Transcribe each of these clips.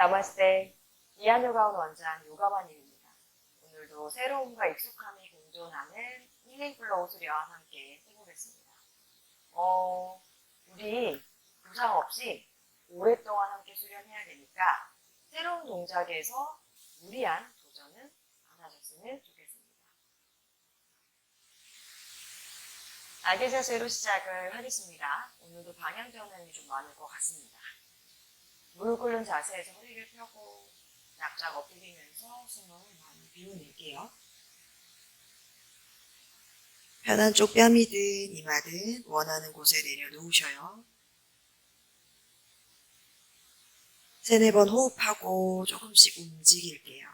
나마스테. 이한요가온 원장 요가바님입니다. 오늘도 새로움과 익숙함이 공존하는 힐링 플로우 수련와 함께 해보겠습니다. 어, 우리 부상 없이 오랫동안 함께 수련해야 되니까 새로운 동작에서 무리한 도전은 안 하셨으면 좋겠습니다. 아기 자세로 시작을 하겠습니다. 오늘도 방향 전환이 좀 많을 것 같습니다. 무릎 꿇는 자세에서 허리를 펴고 납작 엎드리면서 숨을 많이 비워낼게요. 편한 쪽 뺨이든 이마든 원하는 곳에 내려놓으셔요. 세네 번 호흡하고 조금씩 움직일게요.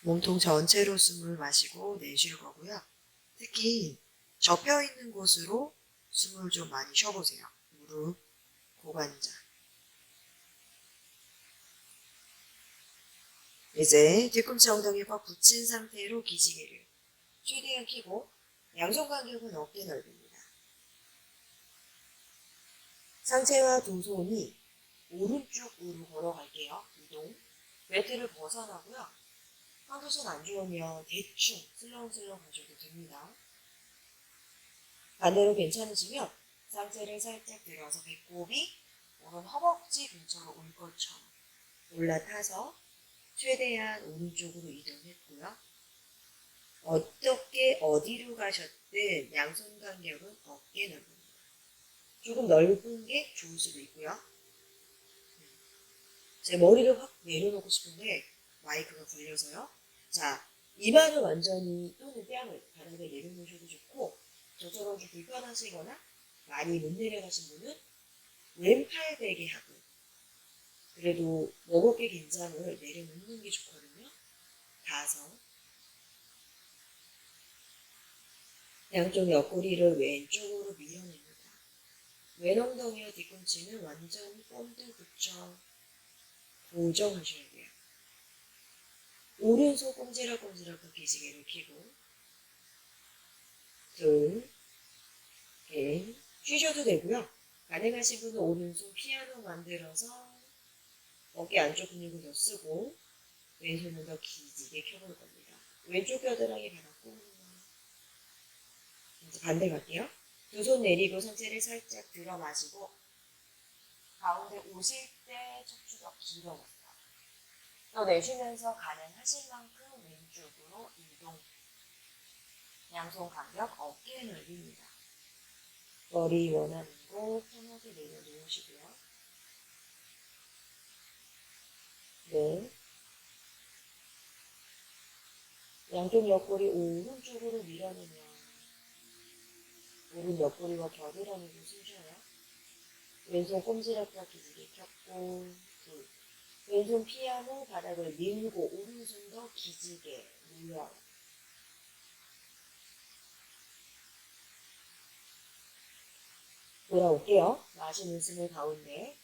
몸통 전체로 숨을 마시고 내쉴 거고요. 특히 접혀 있는 곳으로 숨을 좀 많이 쉬어보세요. 무릎, 고관절. 이제 뒤꿈치 엉덩이에 꽉 붙인 상태로 기지개를 최대한 켜고 양손 간격은 어깨 넓입니다. 상체와 두 손이 오른쪽으로 걸어갈게요. 이동. 매트를 벗어나고요. 컨디션 안 좋으면 대충 슬렁슬렁 가셔도 됩니다. 반대로 괜찮으시면 상체를 살짝 들어서 배꼽이 오른 허벅지 근처로 올 것처럼 올라타서 최대한 오른쪽으로 이동했고요. 어떻게 어디로 가셨든 양손 간격은 어깨 넓입니다. 조금 넓은 게 좋을 수도 있고요. 제 머리를 확 내려놓고 싶은데 마이크가 걸려서요. 자, 이마를 완전히 또는 뺨을 바닥에 내려놓으셔도 좋고 저처럼 좀 불편하시거나 많이 못 내려가신 분은 왼팔 베개 하고 그래도 목어깨 긴장을 내려놓는 게 좋거든요. 가서 양쪽 옆구리를 왼쪽으로 밀어냅니다. 왼 엉덩이와 뒤꿈치는 완전히 본드 붙여 고정하셔야 돼요. 오른손 꼼지락꼼지락 기지개를 켜고 둘, 셋, 쉬셔도 되고요. 가능하신 분은 오른손 피아노 만들어서 어깨 안쪽 근육을 더 쓰고 왼손은 더 기지게 켜볼 겁니다. 왼쪽 겨드랑이 받았고 이제 반대 갈게요. 두 손 내리고 상체를 살짝 들어 마시고 가운데 오실 때 척추가 길어졌어요. 또 내쉬면서 가능하신 만큼 왼쪽으로 이동. 양손 간격 어깨 넓입니다. 머리 원하는 곳 편하게 내려놓으시고요. 네. 양쪽 옆구리 오른쪽으로 밀어내면 오른 옆구리와 겨드랑이를 숨쉬어요. 왼손 꼼지락과 기지개 켰고 둘. 왼손 피하고 바닥을 밀고 오른손 더 기지개 눌러요. 돌아올게요. 마시는 숨을 가운데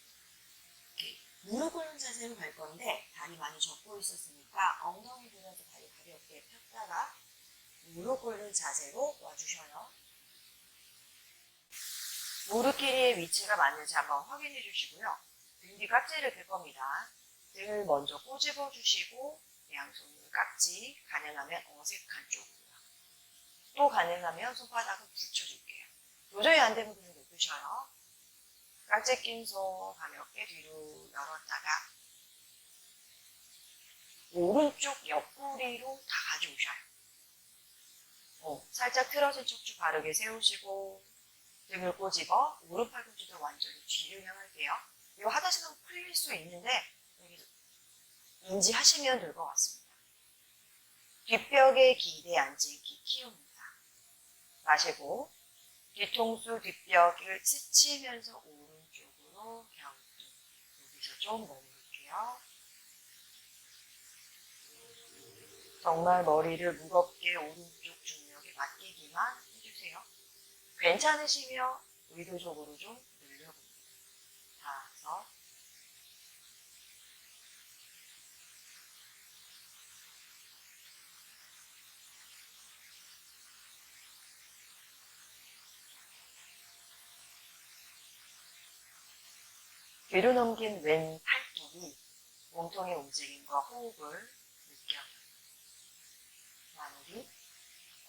무릎 꿇는 자세로 갈 건데 다리 많이 접고 있었으니까 엉덩이 들어서 다리 가볍게 폈다가 무릎 꿇는 자세로 와주셔요. 무릎 길이의 위치가 맞는지 한번 확인해 주시고요. 등뒤 깍지를 들 겁니다. 등을 먼저 꼬집어 주시고 양손 깍지 가능하면 어색한 쪽으로 또 가능하면 손바닥을 붙여줄게요. 도저히 안 되면 그냥 냅두셔요. 깍지 낀 손 가볍게 뒤로 열었다가 오른쪽 옆구리로 다 가져오셔요. 어, 살짝 틀어진 척추 바르게 세우시고 등을 꼬집어 오른 팔꿈치도 완전히 뒤를 향할게요. 이거 하다 보면 풀릴 수 있는데 인지하시면 될 것 같습니다. 뒷벽에 기대 앉기 키웁니다. 마시고 뒤통수 뒷벽을 스치면서 오른쪽으로 경기 여기서 좀 머물게요. 정말 머리를 무겁게 오른쪽 중력에 맡기기만 해주세요. 괜찮으시면 의도적으로 좀 늘려봅니다. 다섯, 뒤로 넘긴 왼 팔뚝이 몸통의 움직임과 호흡을 느껴요. 마무리.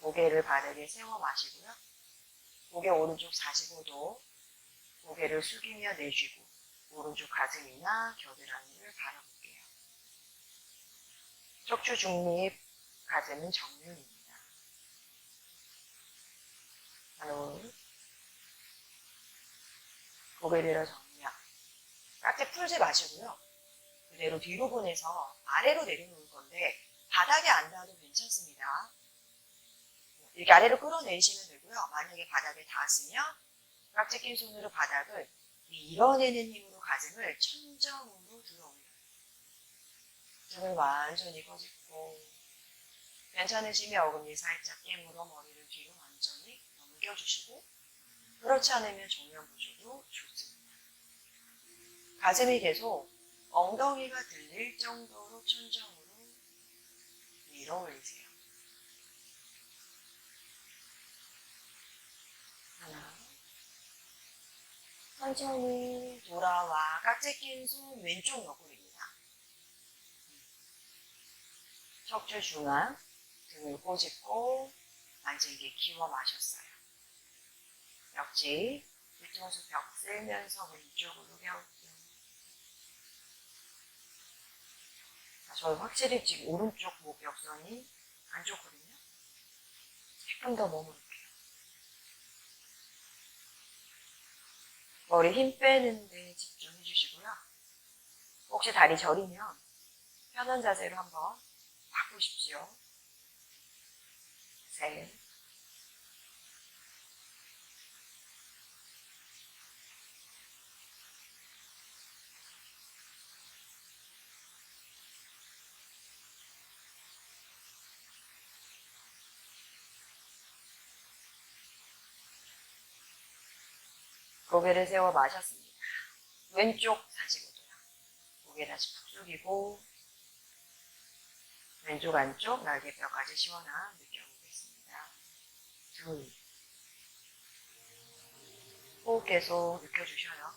고개를 바르게 세워 마시고요. 고개 오른쪽 45도, 고개를 숙이며 내쉬고, 오른쪽 가슴이나 겨드랑이를 바라볼게요. 척추 중립, 가슴은 정면입니다. 하늘, 고개 들어 정면. 깍지 풀지 마시고요. 그대로 뒤로 보내서 아래로 내려놓을 건데, 바닥에 안 닿아도 괜찮습니다. 이렇게 아래로 끌어내리시면 되고요. 만약에 바닥에 닿았으면 깍지 낀 손으로 바닥을 밀어내는 힘으로 가슴을 천정으로 들어 올려요. 등을 완전히 꺼집고 괜찮으시면 어금니 살짝 깨물어 머리를 뒤로 완전히 넘겨주시고 그렇지 않으면 정면 보셔도 좋습니다. 가슴이 계속 엉덩이가 들릴 정도로 천정으로 밀어 올리세요. 하나. 천천히 돌아와 깍지 낀 손 왼쪽 옆구리입니다. 척추 중앙 등을 꼬집고 안질게 키워 마셨어요. 역지 뒤통수 벽 쓸면서 왼쪽으로 겨울게요. 저 확실히 지금 오른쪽 목벽선이 안 좋거든요. 조금 더 머무를게요. 머리 힘 빼는데 집중해 주시고요. 혹시 다리 저리면 편한 자세로 한번 바꾸십시오. 셋. 고개를 세워 마셨습니다. 왼쪽 45도요. 고개 다시 푹 숙이고 왼쪽 안쪽 날개뼈까지 시원함 느껴보겠습니다. 둘. 호흡 계속 느껴주셔요.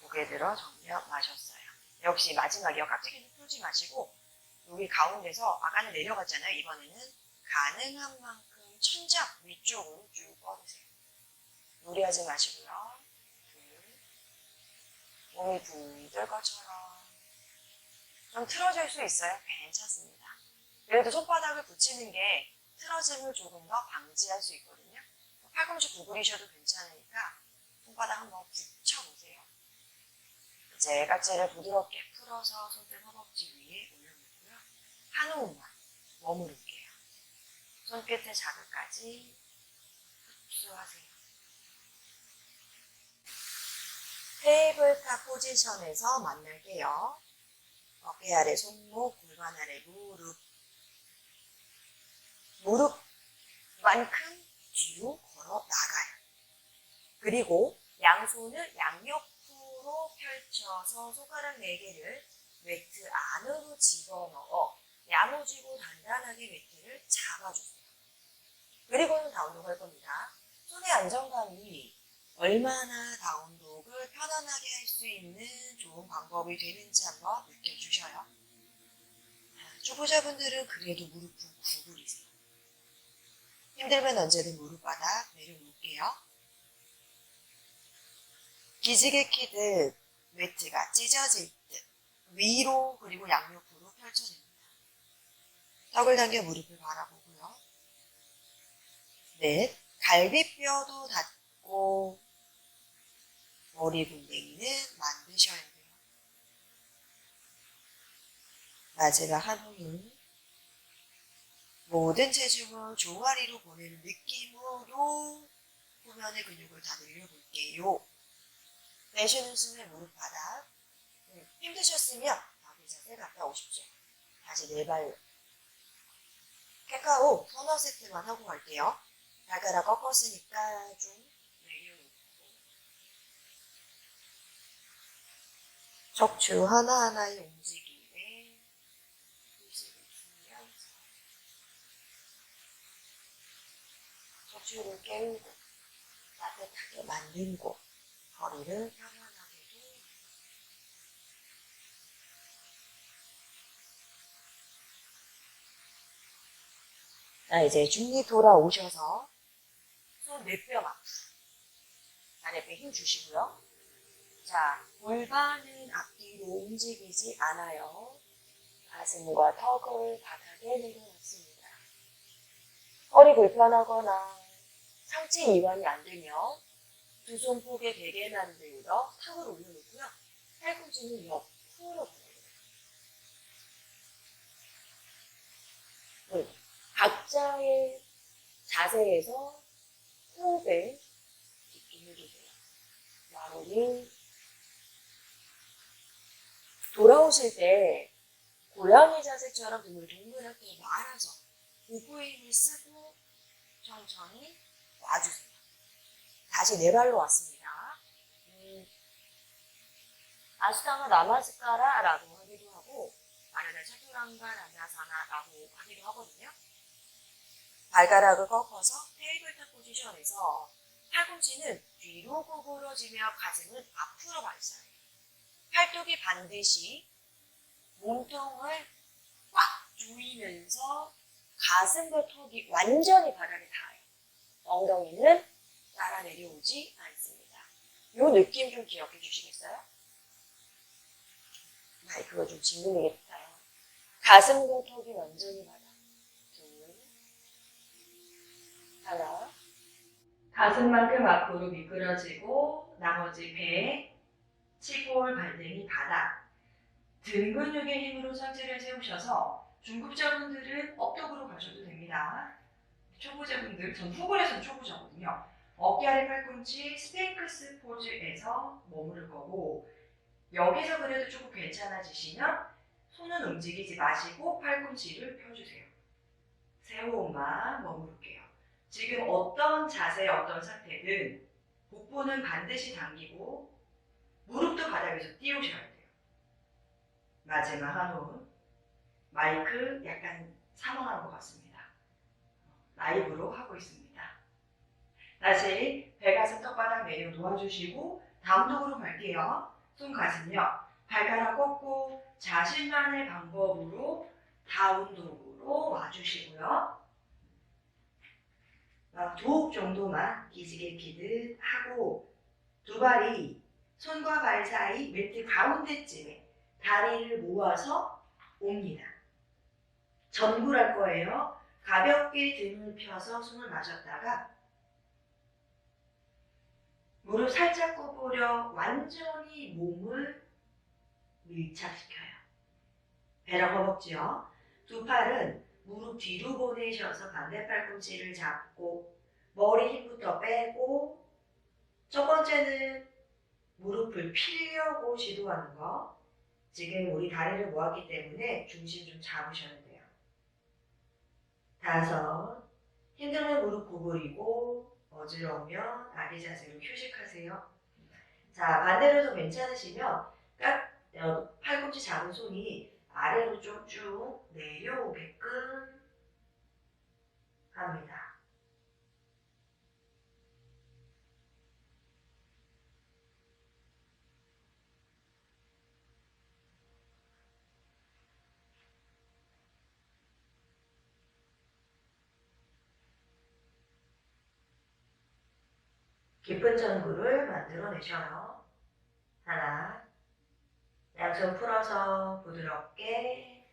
고개 들어 정면 마셨어요. 역시 마지막이요. 깍지기는 풀지 마시고 여기 가운데서 아까는 내려갔잖아요. 이번에는 가능한 만큼 천장 위쪽으로 쭉 뻗으세요. 무리하지 마시고요. 둘. 몸이 붕뜰 것처럼 좀 틀어질 수 있어요. 괜찮습니다. 그래도 손바닥을 붙이는 게 틀어짐을 조금 더 방지할 수 있거든요. 팔꿈치 구부리셔도 괜찮으니까 손바닥 한번 붙여보세요. 이제 깍지를 부드럽게 풀어서 손등 허벅지 위에 올려놓고요. 한 호흡만 머무를게요. 손끝의 자극까지 흡수하세요. 테이블탑 포지션에서 만날게요. 어깨 아래 손목, 골반 아래 무릎. 무릎만큼 뒤로 걸어 나가요. 그리고 양손을 양옆으로 펼쳐서 손가락 4개를 매트 안으로 집어넣어 야무지고 단단하게 매트를 잡아주세요. 그리고는 다운독 할 겁니다. 손의 안정감이 얼마나 다운독을 편안하게 할 수 있는 좋은 방법이 되는지 한번 느껴주셔요. 초보자분들은 그래도 무릎을 구부리세요. 힘들면 언제든 무릎바닥 내려놓을게요. 기지개 키듯 매트가 찢어질 듯 위로 그리고 양옆으로 펼쳐집니다. 턱을 당겨 무릎을 바라보고요. 넷, 갈비뼈도 닿고 머리 분댕이는 만드셔야 돼요. 마지막 한 호흡. 모든 체중을 종아리로 보내는 느낌으로 후면의 근육을 다 늘려볼게요. 내쉬는 숨에 무릎 바닥. 음, 힘드셨으면 바비 자세 갔다 오십시오. 다시 네 발로. 카카오 서너 세트만 하고 갈게요. 발가락 꺾었으니까 좀 내려놓고. 척추 하나하나의 움직임에 의식을 주면서 척추를 깨우고 따뜻하게 곳. 허리를 편안하게 도 자, 이제 중리 돌아오셔서 손네뼈 앞으로. 아랫배 힘 주시고요. 자, 골반은 앞뒤로 움직이지 않아요. 가슴과 턱을 바닥에 내려놓습니다. 허리 불편하거나 상체 이완이 안 되면 두손 폭에 베개 만들어 탑을 올려놓고요. 팔꿈치는 옆으로 보내요. 네. 각자의 자세에서 호흡에 집중해주세요. 마무리. 돌아오실 때 고양이 자세처럼 등을 동그랗게 말아서 복부에 힘을 쓰고 천천히 와주세요. 다시 네 발로 왔습니다. 음, 아스타나 나마스카라라고 하기도 하고 마르다 차투랑가 나나사나라고 하기도 하거든요. 발가락을 꺾어서 테이블탑 포지션에서 팔꿈치는 뒤로 구부러지며 가슴은 앞으로 발사해요. 팔뚝이 반드시 몸통을 꽉 조이면서 가슴과 턱이 완전히 바닥에 닿아요. 엉덩이는 따라 내려오지 않습니다. 이 느낌 좀 기억해 주시겠어요? 마이크가 좀 짓눌리겠다요. 가슴과 턱이 완전히 바닥. 둘, 하나. 가슴만큼 앞으로 미끄러지고 나머지 배, 치골, 발등이 바닥. 등 근육의 힘으로 상체를 세우셔서 중급자분들은 업독으로 가셔도 됩니다. 초보자분들, 전 후골에서는 초보자거든요. 어깨 아래 팔꿈치 스테이크스 포즈에서 머무를 거고 여기서 그래도 조금 괜찮아지시면 손은 움직이지 마시고 팔꿈치를 펴주세요. 세호만 머무를게요. 지금 어떤 자세, 어떤 상태든 복부는 반드시 당기고 무릎도 바닥에서 띄우셔야 돼요. 마지막 한 호흡. 마이크 약간 사망한 것 같습니다. 라이브로 하고 있습니다. 다시 배가슴 턱바닥 내려 놓아주시고 다운독으로 갈게요. 손 가슴요. 발가락 꺾고 자신만의 방법으로 다운독으로 와주시고요. 두 정도만 기지개 피듯 하고 두 발이 손과 발 사이 매트 가운데쯤에 다리를 모아서 옵니다. 전굴할 거예요. 가볍게 등을 펴서 숨을 마셨다가 무릎 살짝 구부려 완전히 몸을 밀착시켜요. 배랑 허벅지요. 두 팔은 무릎 뒤로 보내셔서 반대 팔꿈치를 잡고 머리 힘부터 빼고 첫 번째는 무릎을 피려고 시도하는 거. 지금 우리 다리를 모았기 때문에 중심 좀 잡으셔야 돼요. 다섯. 힘들면 무릎 구부리고 어지러우면 아기 자세로 휴식하세요. 자, 반대로도 괜찮으시면 깍, 어, 팔꿈치 잡은 손이 아래로 좀 쭉 내려오게끔 합니다. 깊은 전구를 만들어내셔요. 하나, 양손 풀어서 부드럽게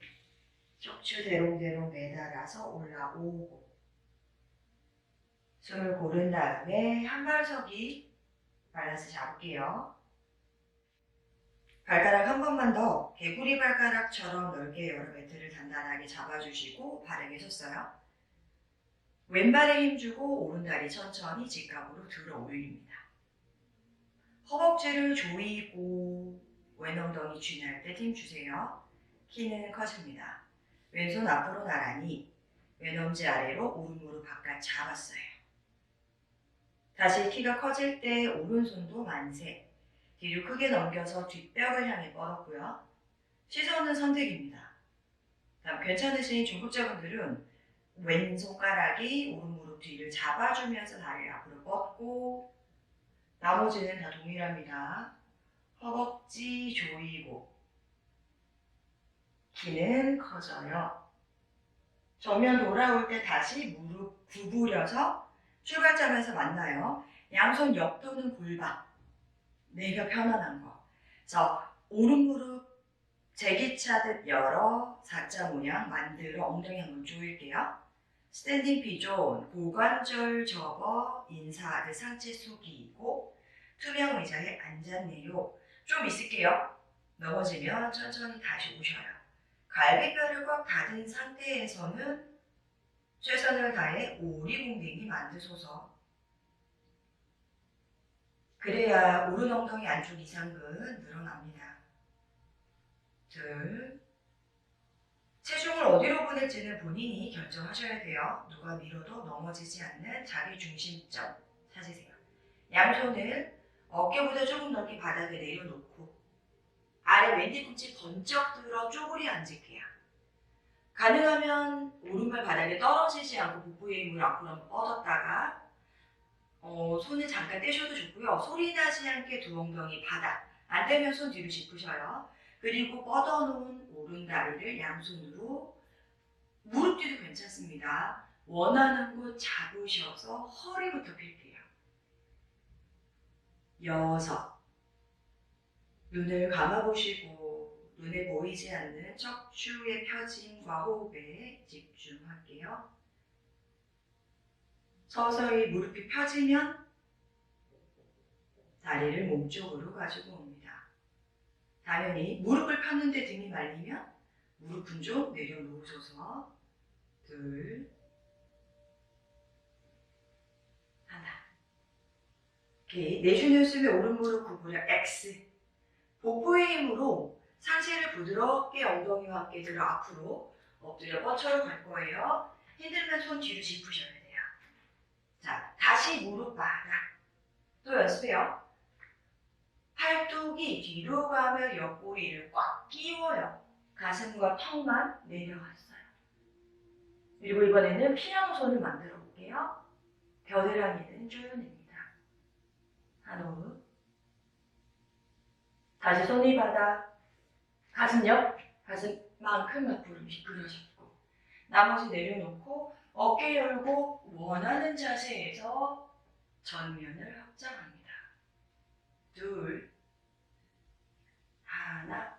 척추 대롱대롱 매달아서 올라오고 숨을 고른 다음에 한 발석이 밸런스 잡을게요. 발가락 한 번만 더 개구리 발가락처럼 넓게 여러 매트를 단단하게 잡아주시고 바르게 섰어요. 왼발에 힘주고 오른다리 천천히 직각으로 들어 올립니다. 허벅지를 조이고 왼 엉덩이 쥐날 때 힘주세요. 키는 커집니다. 왼손 앞으로 나란히 왼 엄지 아래로 오른무릎 바깥 잡았어요. 다시 키가 커질 때 오른손도 만세. 뒤로 크게 넘겨서 뒷벽을 향해 뻗었고요. 시선은 선택입니다. 다음 괜찮으신 중급자분들은 왼손가락이 오른무릎 뒤를 잡아주면서 다리를 앞으로 뻗고 나머지는 다 동일합니다. 허벅지 조이고 키는 커져요. 정면 돌아올 때 다시 무릎 구부려서 출발점에서 만나요. 양손 옆 또는 골반. 내가 편안한 거. 자, 오른 무릎 제기차듯 열어 사자 모양 만들어 엉덩이 한번 조일게요. 스탠딩 피존, 고관절 접어 인사하듯 상체 숙이고 투명 의자에 앉았네요. 좀 있을게요. 넘어지면 천천히 다시 오셔요. 갈비뼈를 꽉 닫은 상태에서는 최선을 다해 오리궁뎅이 만드소서. 그래야 오른 엉덩이 안쪽 이상근 늘어납니다. 둘. 체중을 어디로 보낼지는 본인이 결정하셔야 돼요. 누가 밀어도 넘어지지 않는 자기 중심점 찾으세요. 양손을 어깨보다 조금 넓게 바닥에 내려놓고 아래 왼뒤꿈치 번쩍 들어 쪼그리 앉을게요. 가능하면 오른발 바닥에 떨어지지 않고 복부의 힘을 앞으로 뻗었다가 어, 손을 잠깐 떼셔도 좋고요. 소리 나지 않게 두 엉덩이 바닥 안 되면 손 뒤로 짚으셔요. 그리고 뻗어놓은 오른 다리를 양손으로 무릎 뒤도 괜찮습니다. 원하는 곳 잡으셔서 허리부터 필게요. 여섯. 눈을 감아보시고 눈에 보이지 않는 척추의 펴짐과 호흡에 집중할게요. 서서히 무릎이 펴지면 다리를 몸쪽으로 가지고 옵니다. 당연히 무릎을 폈는데 등이 말리면 무릎은 좀 내려놓으셔서 둘 하나 오케이 내쉬는 숨에 오른 무릎 구부려 X 복부의 힘으로 상체를 부드럽게 엉덩이와 함께 들어 앞으로 엎드려 뻗쳐로 갈 거예요 힘들면 손 뒤로 짚으셔야 돼요 자 다시 무릎 바닥 또 연습해요 팔뚝이 뒤로 가며 옆구리를 꽉 끼워요. 가슴과 턱만 내려왔어요. 그리고 이번에는 피랑손을 만들어 볼게요. 겨드랑이는 조여냅니다. 한 호흡. 다시 손이 바닥. 가슴 옆. 가슴만큼 앞으로 미끄러졌고. 나머지 내려놓고 어깨 열고 원하는 자세에서 전면을 확장합니다. 둘, 하나.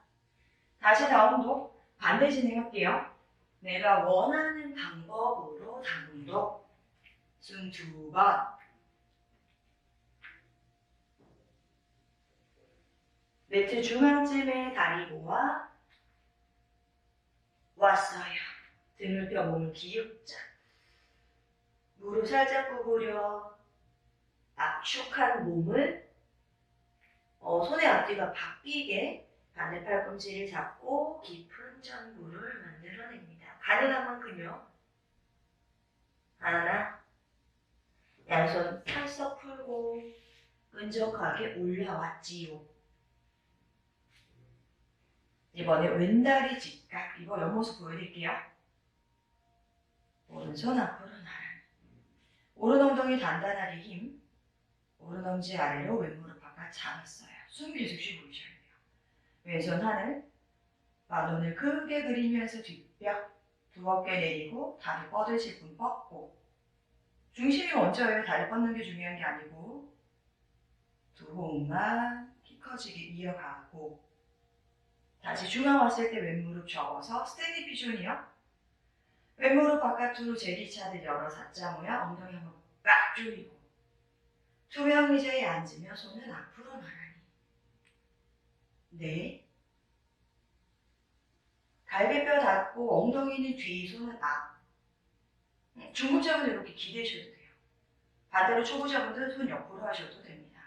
다시 다운독 반대 진행할게요. 내가 원하는 방법으로 다운독. 숨 두 번. 매트 중앙쯤에 다리 모아 왔어요. 등을 펴 몸을 기울자. 무릎 살짝 구부려 압축한 몸을 어, 손의 앞뒤가 바뀌게 반대 팔꿈치를 잡고 깊은 전구를 만들어냅니다. 가능한 만큼요. 하나, 양손 펄썩 풀고 끈적하게 올라왔지요. 이번에 왼다리 직각 이거 옆모습 보여드릴게요. 오른손 앞으로 나란 오른 엉덩이 단단하게 힘 오른 엄지 아래로 왼무릎 바깥 잡았어요. 숨 쉬고 계셔야 돼요. 왼손 하늘 바톤을 크게 그리면서 뒷벽 두 어깨 내리고 다리 뻗으실 분 뻗고 중심이 먼저예요. 다리 뻗는 게 중요한 게 아니고 두 호흡만 키 커지게 이어가고 다시 중앙 왔을 때 왼무릎 접어서 스탠딩 피존이요. 왼무릎 바깥으로 제기차듯 열어 사자 모양 엉덩이 한번 꽉 조이고. 투명 의자에 앉으며 손은 앞으로 나란히. 네. 갈비뼈 닫고 엉덩이는 뒤, 손은 앞. 음, 중급자분들 이렇게 기대셔도 돼요. 반대로 초보자분들 손 옆으로 하셔도 됩니다.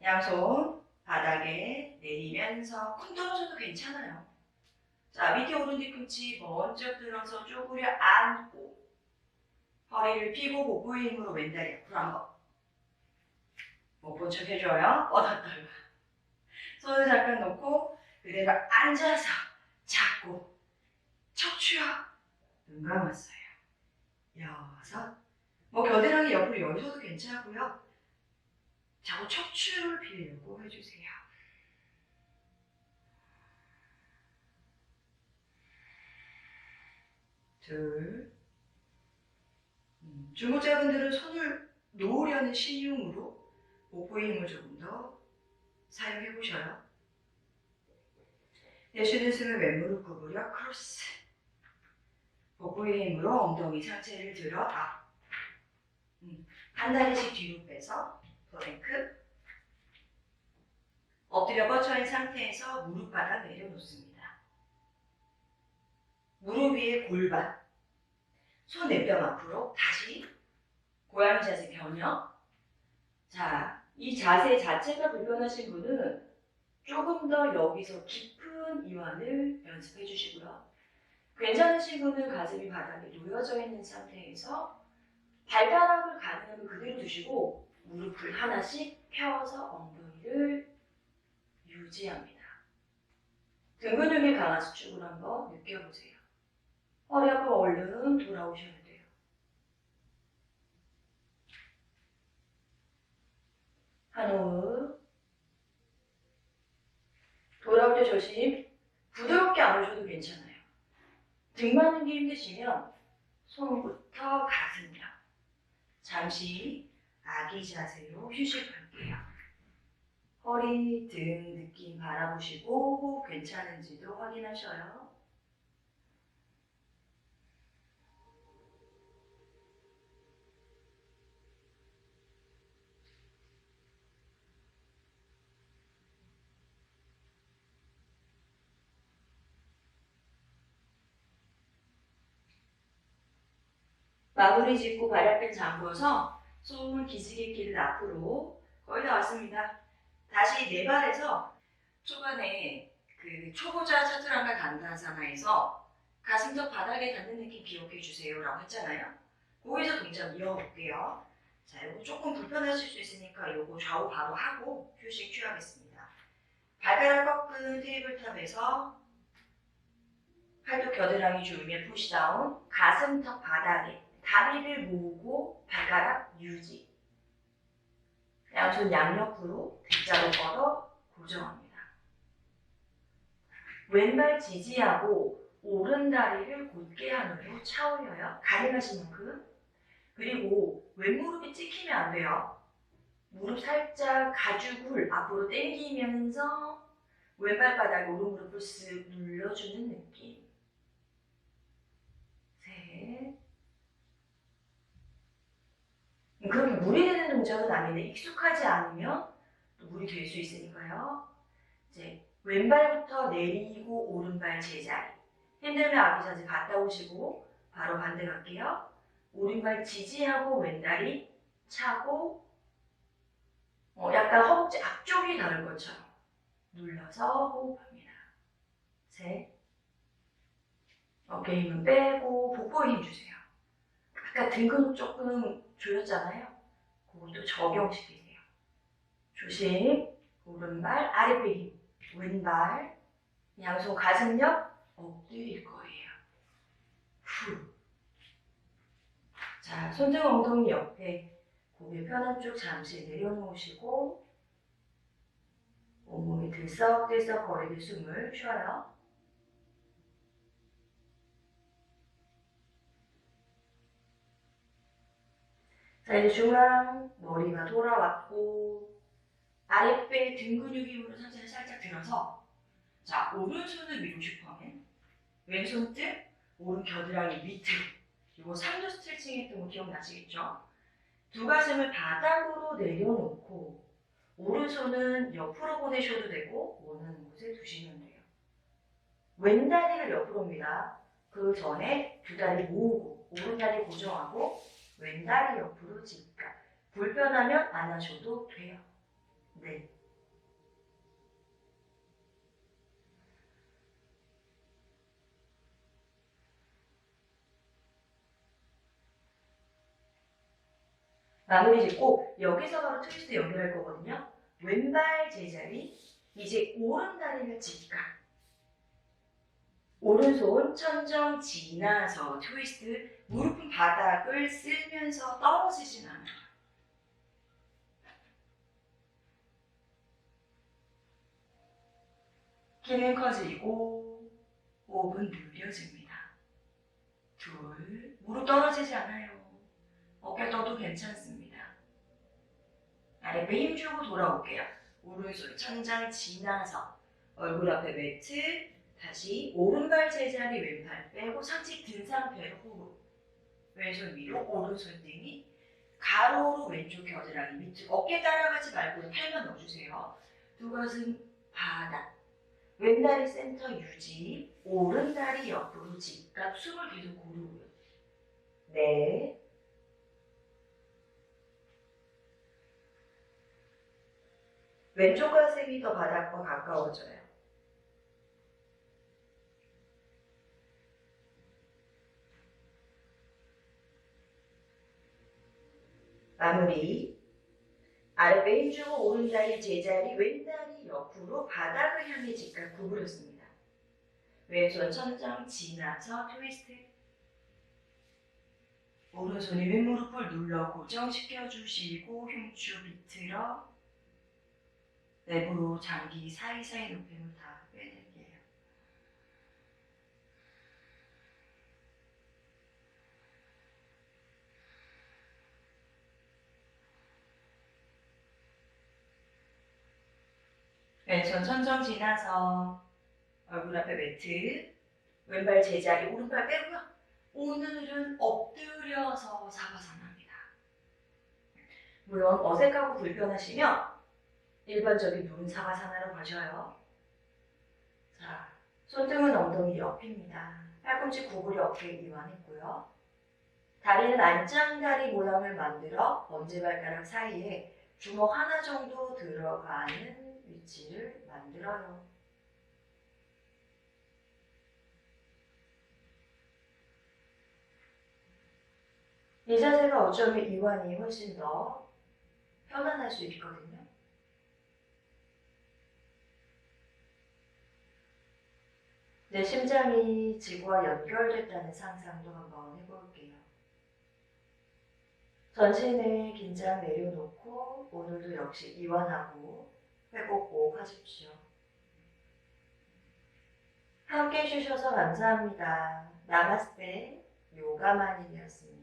양손 바닥에 내리면서 쿵 떨어져도 괜찮아요. 자 밑에 오른 뒤꿈치 먼저 들어서 쪼그려 앉고 허리를 펴고 복부의 힘으로 왼다리 앞으로 한번. 못 본 척 해줘요. 뻗었다가 손을 잠깐 놓고 그대로 앉아서 잡고 척추와 눈 감았어요. 여섯. 뭐 겨드랑이 옆으로 열셔도 괜찮고요 자꾸 척추를 빌려고 해주세요. 둘. 음, 중고자분들은 손을 놓으려는 신용으로 복부의 힘을 조금 더 사용해 보셔요. 내쉬는 숨을 왼무릎 구부려 크로스. 복부의 힘으로 엉덩이 상체를 들어 업. 음, 한 다리씩 뒤로 빼서 플랭크. 엎드려 뻗쳐 있는 상태에서 무릎 바닥 내려놓습니다. 무릎 위에 골반. 손 내뼈 앞으로 다시 고양이 자세 변형. 자, 이 자세 자체가 불편하신 분은 조금 더 여기서 깊은 이완을 연습해 주시고요. 괜찮으신 분은 가슴이 바닥에 놓여져 있는 상태에서 발가락을 가능하면 그대로 두시고 무릎을 하나씩 펴서 엉덩이를 유지합니다. 등 근육이 강한 수축을 한번 느껴보세요. 허리 아파 얼른 돌아오셔야 돼요. 한 호흡. 돌아올 때 조심. 부드럽게 안 오셔도 괜찮아요. 등 맞는 게 힘드시면 손부터 가슴요. 잠시 아기 자세로 휴식할게요. 허리, 등 느낌 바라보시고 호흡 괜찮은지도 확인하셔요. 마무리 짓고 발약변 잠궈서 손 기지개끼를 앞으로 거의 다 왔습니다. 다시 네 발에서 초반에 그 초보자 차트란가 간다사나에서 가슴쪽 바닥에 닿는 느낌 기억해 주세요 라고 했잖아요. 거기서 동작 이어볼게요. 자, 이거 조금 불편하실 수 있으니까 이거 좌우 바로 하고 휴식 취하겠습니다. 발가락 꺾은 테이블탑에서 팔뚝 겨드랑이 조이면 푸시다운, 가슴턱 바닥에 다리를 모으고 발가락 유지. 양손 양옆으로 D자로 뻗어 고정합니다. 왼발 지지하고 오른 다리를 곧게 하늘로 차 올려요. 가능하신 만큼. 그리고 왼무릎이 찍히면 안 돼요. 무릎 살짝 가죽을 앞으로 당기면서 왼발바닥 오른 무릎을 쓱 눌러주는 느낌. 셋. 그렇게 무리되는 동작은 아닌데 익숙하지 않으면 또 무리 될 수 있으니까요. 이제 왼발부터 내리고 오른발 제자리. 힘들면 아기 자세 갔다 오시고 바로 반대 갈게요. 오른발 지지하고 왼다리 차고 어, 약간 허벅지 앞쪽이 다른 것처럼 눌러서 호흡합니다. 셋. 어깨 힘은 빼고 복부에 힘 주세요. 아까 등 근육 조금 조였잖아요. 그것도 적용시키세요. 조심. 오른발 아랫배 힘. 왼발 양손 가슴옆 엎드릴 거예요. 후. 자, 손등 엉덩이 옆에 고개 편한 쪽 잠시 내려놓으시고 온몸이 들썩들썩 거리게 숨을 쉬어요. 중앙 머리가 돌아왔고 아랫배 등 근육 힘으로 상체를 살짝 들어서 자, 오른손을 위로 슈퍼맨 왼손 등 오른 겨드랑이 밑으로 이거 3조 스트레칭 했던 거 기억나시겠죠? 두 가슴을 바닥으로 내려놓고 오른손은 옆으로 보내셔도 되고 원하는 곳에 두시면 돼요. 왼다리를 옆으로 옵니다. 그 전에 두 다리 모으고 오른 다리 고정하고 왼다리 옆으로 직각. 불편하면 안 하셔도 돼요. 네. 마무리 짓고 여기서 바로 트위스트 연결할 거거든요. 왼발 제자리, 이제 오른 다리를 직각. 오른손 천정 지나서 트위스트, 무릎은 바닥을 쓸면서 떨어지진 않아요. 기는 커지고 호흡은 느려집니다. 둘, 무릎 떨어지지 않아요. 어깨 떠도 괜찮습니다. 아랫배 힘주고 돌아올게요. 오른손 천장 지나서 얼굴 앞에 매트 다시 오른발 제자리 왼발 빼고 상체 든 상태로 호흡 왼손 위로 오른손 등이 가로로 왼쪽 겨드랑이 밑으로 어깨 따라가지 말고 팔만 넣어주세요. 두 가슴 바닥 왼다리 센터 유지 오른다리 옆으로 직각 숨을 계속 고르고요. 네 왼쪽 가슴이 더 바닥과 가까워져요. 마무리. 아랫배 힘주고 오른다리 제자리 왼다리 옆으로 바닥을 향해 직각 구부렸습니다. 왼손 천장 지나서 트위스트. 오른손이 윗무릎을 눌러 고정시켜 주시고 흉추 비틀어 내부로 장기 사이사이 높임을 다 빼낼게요. 왼손 천정 지나서 얼굴 앞에 매트 왼발 제자리 오른발 빼고요. 오늘은 엎드려서 사바사나입니다. 물론 어색하고 불편하시면 일반적인 눈 사바사나로 가셔요. 자, 손등은 엉덩이 옆입니다. 팔꿈치 구부려 어깨 이완했고요. 다리는 안짱다리 모양을 만들어 엄지발가락 사이에 주먹 하나 정도 들어가는 위치를 만들어요. 이 자세가 어쩌면 이완이 훨씬 더 편안할 수 있거든요. 내 심장이 지구와 연결됐다는 상상도 한번 해볼게요. 전신의 긴장 내려놓고 오늘도 역시 이완하고 회복 꼭 하십시오. 함께 해주셔서 감사합니다. 나마스테 요가마님이었습니다.